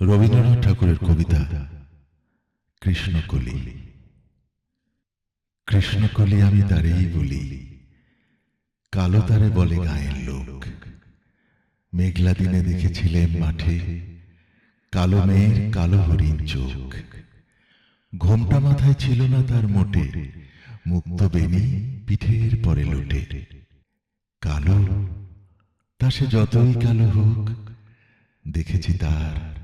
রবীন্দ্রনাথ ঠাকুরের কবিতা, কৃষ্ণকলি। কৃষ্ণকলি আমি তারেই বলি, কালো তারে বলে গায়ের লোক। মেঘলা দিনে দেখেছিলেন মাঠে, কালো মেয়ের কালো হরিণ চোখ। ঘোমটা মাথায় ছিল না তার মোটে, মুক্ত বেনি পিঠের পরে লোটে। কালো, তা সে যতই কালো হোক, দেখেছি তার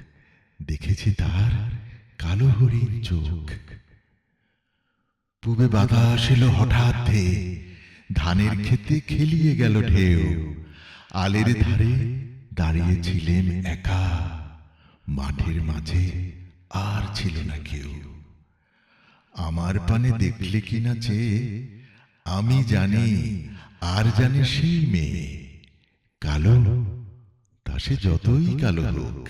দেখেছি তার কালো হরিণ চোখ। পূবে বাতাস এলো হঠাৎ ধানের ক্ষেতে খেলিয়ে গেল ঢেউ। আলের ধারে দাঁড়িয়েছিলেন একা, মাঠের মাঝে আর ছিল না কেউ। আমার পানে দেখলে কিনা চেয়ে আমি জানি, আর জানে সেই মেয়ে। কালো, তা সে যতই কালো হোক।